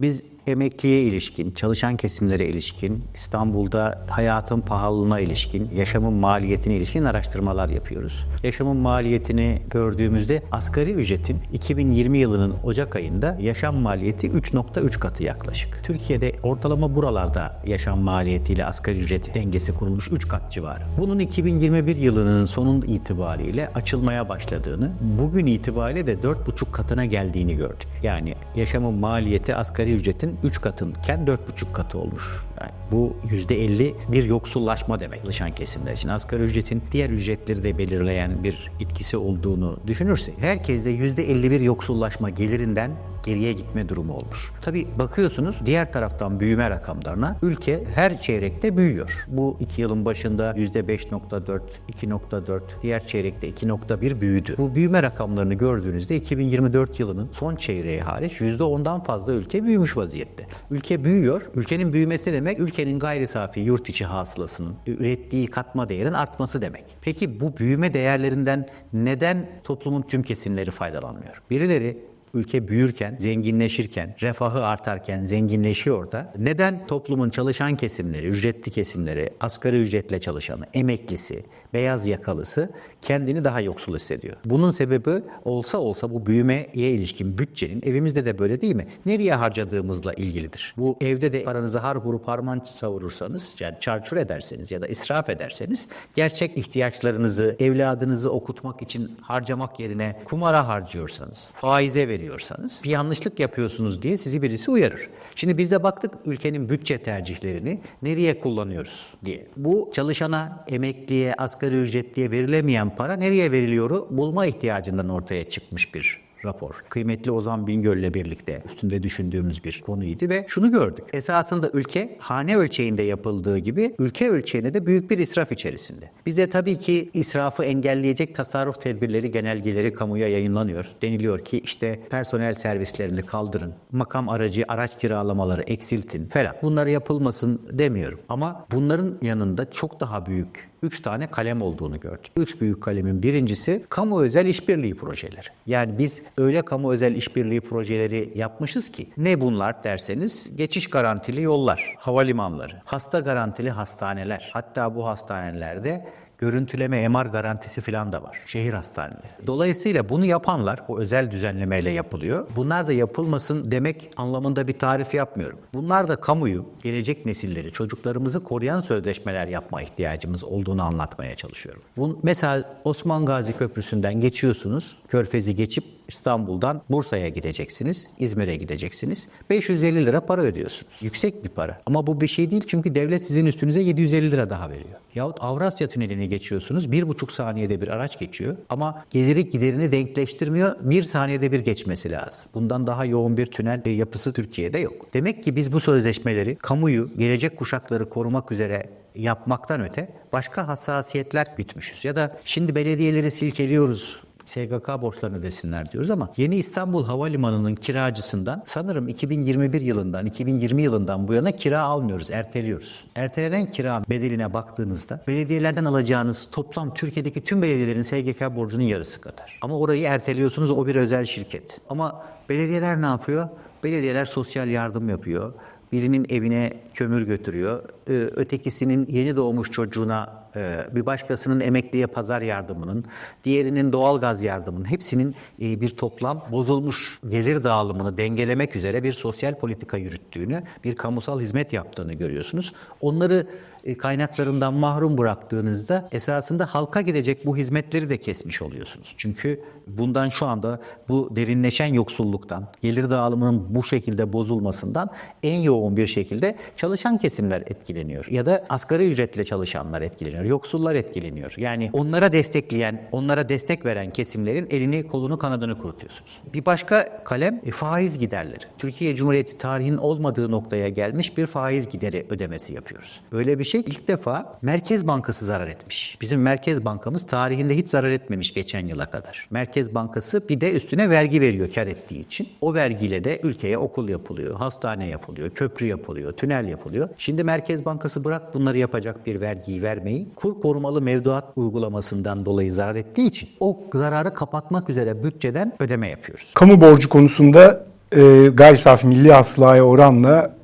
Biz emekliye ilişkin, çalışan kesimlere ilişkin, İstanbul'da hayatın pahalılığına ilişkin, yaşamın maliyetine ilişkin araştırmalar yapıyoruz. Yaşamın maliyetini gördüğümüzde asgari ücretin 2020 yılının Ocak ayında yaşam maliyeti 3.3 katı yaklaşık. Türkiye'de ortalama buralarda yaşam maliyetiyle asgari ücret dengesi kurulmuş 3 kat civarı. Bunun 2021 yılının sonun itibariyle açılmaya başladığını, bugün itibariyle de 4,5 katına geldiğini gördük. Yani yaşamın maliyeti asgari ücretin 3 katınken 4,5 katı olmuş. Yani bu %50 bir yoksullaşma demek çalışan kesimler için. Asgari ücretin diğer ücretleri de belirleyen bir etkisi olduğunu düşünürse herkeste %50 bir yoksullaşma gelirinden geriye gitme durumu olmuş. Tabi bakıyorsunuz diğer taraftan büyüme rakamlarına ülke her çeyrekte büyüyor. Bu iki yılın başında %5.4, 2.4, diğer çeyrekte 2.1 büyüdü. Bu büyüme rakamlarını gördüğünüzde 2024 yılının son çeyreği hariç %10'dan fazla ülke büyümüş vaziyette. Ülke büyüyor. Ülkenin büyümesi demek ülkenin gayri safi yurt içi hasılasının ürettiği katma değerin artması demek. Peki bu büyüme değerlerinden neden toplumun tüm kesimleri faydalanmıyor? Birileri ülke büyürken, zenginleşirken, refahı artarken zenginleşiyor da neden toplumun çalışan kesimleri, ücretli kesimleri, asgari ücretle çalışanı, emeklisi, beyaz yakalısı kendini daha yoksul hissediyor? Bunun sebebi olsa olsa bu büyümeye ilişkin bütçenin evimizde de böyle değil mi? Nereye harcadığımızla ilgilidir. Bu evde de paranızı har vurup harman savurursanız, yani çarçur ederseniz ya da israf ederseniz gerçek ihtiyaçlarınızı, evladınızı okutmak için harcamak yerine kumara harcıyorsanız, faize veriyorsanız bir yanlışlık yapıyorsunuz diye sizi birisi uyarır. Şimdi biz de baktık ülkenin bütçe tercihlerini nereye kullanıyoruz diye. Bu çalışana, emekliye, asgari ücretliye verilemeyen para nereye veriliyoru bulma ihtiyacından ortaya çıkmış bir rapor. Kıymetli Ozan Bingöl'le birlikte üstünde düşündüğümüz bir konuydu ve şunu gördük. Esasında ülke hane ölçeğinde yapıldığı gibi ülke ölçeğinde de büyük bir israf içerisinde. Bize tabii ki israfı engelleyecek tasarruf tedbirleri, genelgeleri kamuya yayınlanıyor. Deniliyor ki işte personel servislerini kaldırın, makam aracı, araç kiralamaları eksiltin falan. Bunları yapılmasın demiyorum. Ama bunların yanında çok daha büyük üç tane kalem olduğunu gördük. Üç büyük kalemin birincisi kamu özel işbirliği projeleri. Yani biz öyle kamu özel işbirliği projeleri yapmışız ki ne bunlar derseniz geçiş garantili yollar, havalimanları, hasta garantili hastaneler. Hatta bu hastanelerde görüntüleme MR garantisi falan da var. Şehir hastaneleri. Dolayısıyla bunu yapanlar bu özel düzenlemeyle yapılıyor. Bunlar da yapılmasın demek anlamında bir tarif yapmıyorum. Bunlar da kamuyu, gelecek nesilleri, çocuklarımızı koruyan sözleşmeler yapma ihtiyacımız olduğunu anlatmaya çalışıyorum. Bu, mesela Osman Gazi Köprüsü'nden geçiyorsunuz. Körfezi geçip İstanbul'dan Bursa'ya gideceksiniz, İzmir'e gideceksiniz. 550 lira para ödüyorsunuz. Yüksek bir para. Ama bu bir şey değil çünkü devlet sizin üstünüze 750 lira daha veriyor. Yahut Avrasya Tüneli'ni geçiyorsunuz. Bir buçuk saniyede bir araç geçiyor. Ama geliri giderini denkleştirmiyor. Bir saniyede bir geçmesi lazım. Bundan daha yoğun bir tünel yapısı Türkiye'de yok. Demek ki biz bu sözleşmeleri kamuyu, gelecek kuşakları korumak üzere yapmaktan öte başka hassasiyetler gütmüşüz. Ya da şimdi belediyeleri silkeliyoruz, SGK borçlarını ödesinler diyoruz ama Yeni İstanbul Havalimanı'nın kiracısından sanırım 2021 yılından 2020 yılından bu yana kira almıyoruz, erteliyoruz. Ertelenen kira bedeline baktığınızda belediyelerden alacağınız toplam Türkiye'deki tüm belediyelerin SGK borcunun yarısı kadar. Ama orayı erteliyorsunuz o bir özel şirket. Ama belediyeler ne yapıyor? Belediyeler sosyal yardım yapıyor. Birinin evine kömür götürüyor. Ee, Ötekisinin yeni doğmuş çocuğuna e, bir başkasının emekliye pazar yardımının, diğerinin doğal gaz yardımının hepsinin e, bir toplam bozulmuş gelir dağılımını dengelemek üzere bir sosyal politika yürüttüğünü, bir kamusal hizmet yaptığını görüyorsunuz. Onları e, kaynaklarından mahrum bıraktığınızda esasında halka gidecek bu hizmetleri de kesmiş oluyorsunuz. Çünkü bundan şu anda bu derinleşen yoksulluktan, gelir dağılımının bu şekilde bozulmasından en yoğun bir şekilde çalışan kesimler etkileniyor. Ya da asgari ücretle çalışanlar etkileniyor. Yoksullar etkileniyor. Yani onlara destekleyen, onlara destek veren kesimlerin elini, kolunu, kanadını kurutuyorsunuz. Bir başka kalem e, faiz giderleri. Türkiye Cumhuriyeti tarihinin olmadığı noktaya gelmiş bir faiz gideri ödemesi yapıyoruz. Öyle bir şey ilk defa Merkez Bankası zarar etmiş. Bizim Merkez Bankamız tarihinde hiç zarar etmemiş geçen yıla kadar. Merkez Bankası bir de üstüne vergi veriyor kar ettiği için. O vergiyle de ülkeye okul yapılıyor, hastane yapılıyor, köprü yapılıyor, tünel yapılıyor. Şimdi Merkez Bankası bırak bunları yapacak bir vergiyi vermeyi kur korumalı mevduat uygulamasından dolayı zarar ettiği için o zararı kapatmak üzere bütçeden ödeme yapıyoruz. Kamu borcu konusunda e, gayri safi milli hasılaya oranla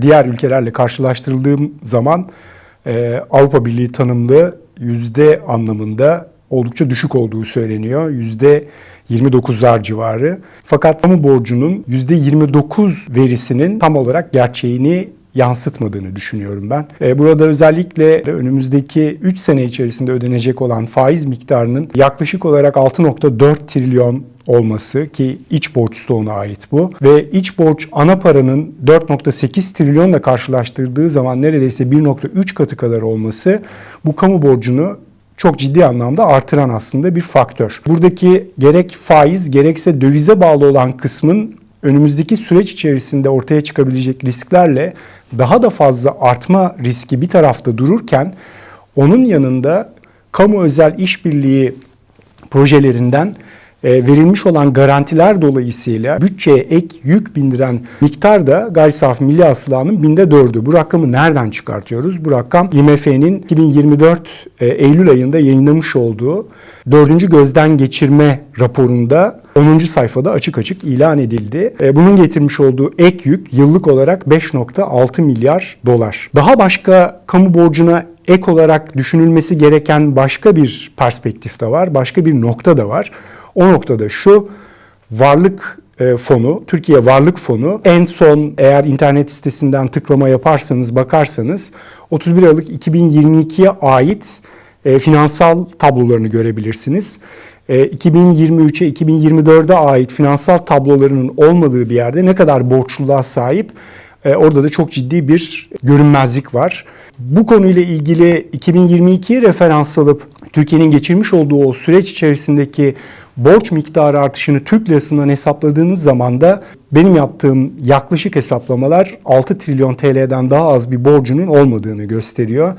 diğer ülkelerle karşılaştırıldığım zaman e, Avrupa Birliği tanımlı yüzde anlamında oldukça düşük olduğu söyleniyor. Yüzde 29'lar civarı. Fakat kamu borcunun yüzde 29 verisinin tam olarak gerçeğini yansıtmadığını düşünüyorum ben. E, Burada özellikle önümüzdeki 3 sene içerisinde ödenecek olan faiz miktarının yaklaşık olarak 6.4 trilyon olması ki iç borç stoğuna ait bu ve iç borç ana paranın 4.8 trilyonla karşılaştırdığı zaman neredeyse 1.3 katı kadar olması bu kamu borcunu çok ciddi anlamda artıran aslında bir faktör. Buradaki gerek faiz gerekse dövize bağlı olan kısmın önümüzdeki süreç içerisinde ortaya çıkabilecek risklerle daha da fazla artma riski bir tarafta dururken onun yanında kamu özel işbirliği projelerinden verilmiş olan garantiler dolayısıyla bütçeye ek yük bindiren miktar da gayri safi milli hasılanın binde dördü. Bu rakamı nereden çıkartıyoruz? Bu rakam IMF'nin 2024 e, Eylül ayında yayınlamış olduğu dördüncü gözden geçirme raporunda 10. sayfada açık açık ilan edildi. E, Bunun getirmiş olduğu ek yük yıllık olarak 5.6 milyar dolar. Daha başka kamu borcuna ek olarak düşünülmesi gereken başka bir perspektif de var, başka bir nokta da var. O noktada şu varlık e, fonu, Türkiye Varlık Fonu en son eğer internet sitesinden tıklama yaparsanız bakarsanız 31 Aralık 2022'ye ait e, finansal tablolarını görebilirsiniz. E, 2023'e 2024'e ait finansal tablolarının olmadığı bir yerde ne kadar borçluluğa sahip orada da çok ciddi bir görünmezlik var. Bu konuyla ilgili 2022'yi referans alıp Türkiye'nin geçirmiş olduğu o süreç içerisindeki borç miktarı artışını Türk lirasından hesapladığınız zaman da benim yaptığım yaklaşık hesaplamalar 6 trilyon TL'den daha az bir borcunun olmadığını gösteriyor.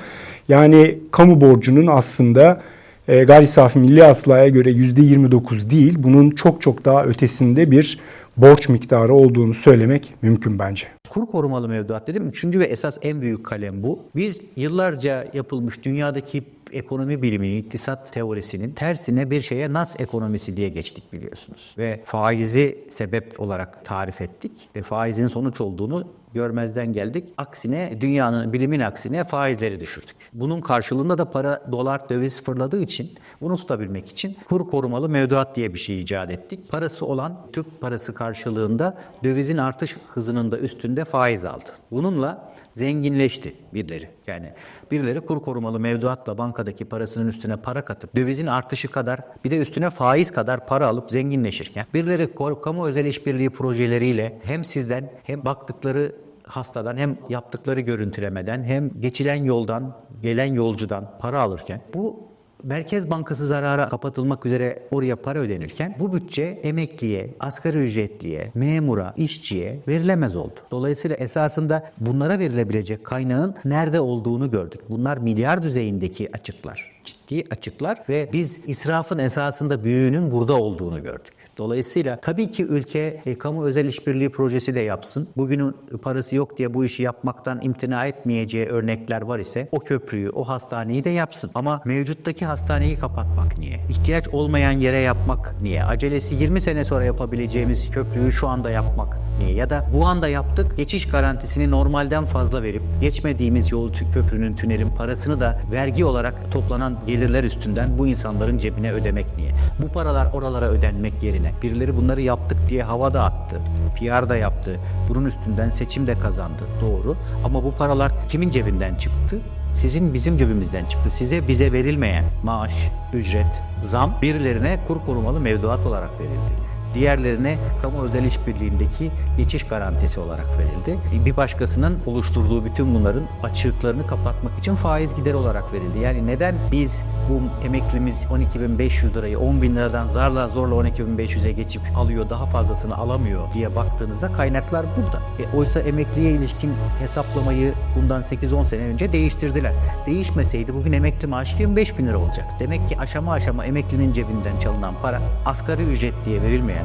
Yani kamu borcunun aslında e, gayri safi milli hasılaya göre %29 değil, bunun çok çok daha ötesinde bir borç miktarı olduğunu söylemek mümkün bence. Kur korumalı mevduat dedim. Üçüncü ve esas en büyük kalem bu. Biz yıllarca yapılmış dünyadaki ekonomi biliminin, iktisat teorisinin tersine bir şeye nas ekonomisi diye geçtik biliyorsunuz. Ve faizi sebep olarak tarif ettik. Ve faizin sonuç olduğunu görmezden geldik. Aksine dünyanın bilimin aksine faizleri düşürdük. Bunun karşılığında da para, dolar, döviz fırladığı için bunu tutabilmek için kur korumalı mevduat diye bir şey icat ettik. Parası olan Türk parası karşılığında dövizin artış hızının da üstünde faiz aldı. Bununla zenginleşti birileri. Yani. Birileri kur korumalı mevduatla bankadaki parasının üstüne para katıp dövizin artışı kadar bir de üstüne faiz kadar para alıp zenginleşirken birileri kamu özel işbirliği projeleriyle hem sizden hem baktıkları hastadan hem yaptıkları görüntülemeden hem geçilen yoldan gelen yolcudan para alırken bu Merkez Bankası zarara kapatılmak üzere oraya para ödenirken bu bütçe emekliye, asgari ücretliye, memura, işçiye verilemez oldu. Dolayısıyla esasında bunlara verilebilecek kaynağın nerede olduğunu gördük. Bunlar milyar düzeyindeki açıklar ciddi açıklar ve biz israfın esasında büyüğünün burada olduğunu gördük. Dolayısıyla tabii ki ülke e, kamu özel işbirliği projesi de yapsın. Bugünün parası yok diye bu işi yapmaktan imtina etmeyeceği örnekler var ise o köprüyü, o hastaneyi de yapsın. Ama mevcuttaki hastaneyi kapatmak niye? İhtiyaç olmayan yere yapmak niye? Acelesi 20 sene sonra yapabileceğimiz köprüyü şu anda yapmak niye? Ya da bu anda yaptık, geçiş garantisini normalden fazla verip geçmediğimiz yol köprünün, tünelin parasını da vergi olarak toplanan gelirler üstünden bu insanların cebine ödemek niye? Bu paralar oralara ödenmek yerine birileri bunları yaptık diye havada attı. PR da yaptı. Bunun üstünden seçim de kazandı. Doğru. Ama bu paralar kimin cebinden çıktı? Sizin bizim cebimizden çıktı. Size bize verilmeyen maaş, ücret, zam birilerine kur korumalı mevduat olarak verildi. Diğerlerine kamu özel işbirliğindeki geçiş garantisi olarak verildi. Bir başkasının oluşturduğu bütün bunların açıklarını kapatmak için faiz gider olarak verildi. Yani neden biz bu emeklimiz 12.500 lirayı 10 bin liradan zarla zorla 12.500'e geçip alıyor daha fazlasını alamıyor diye baktığınızda kaynaklar burada. E, oysa emekliye ilişkin hesaplamayı bundan 8-10 sene önce değiştirdiler. Değişmeseydi bugün emekli maaşı 25 bin lira olacak. Demek ki aşama aşama emeklinin cebinden çalınan para asgari ücret diye verilmeyen,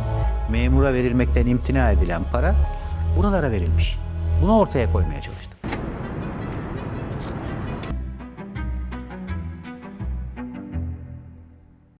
memura verilmekten imtina edilen para buralara verilmiş. Bunu ortaya koymaya çalıştık.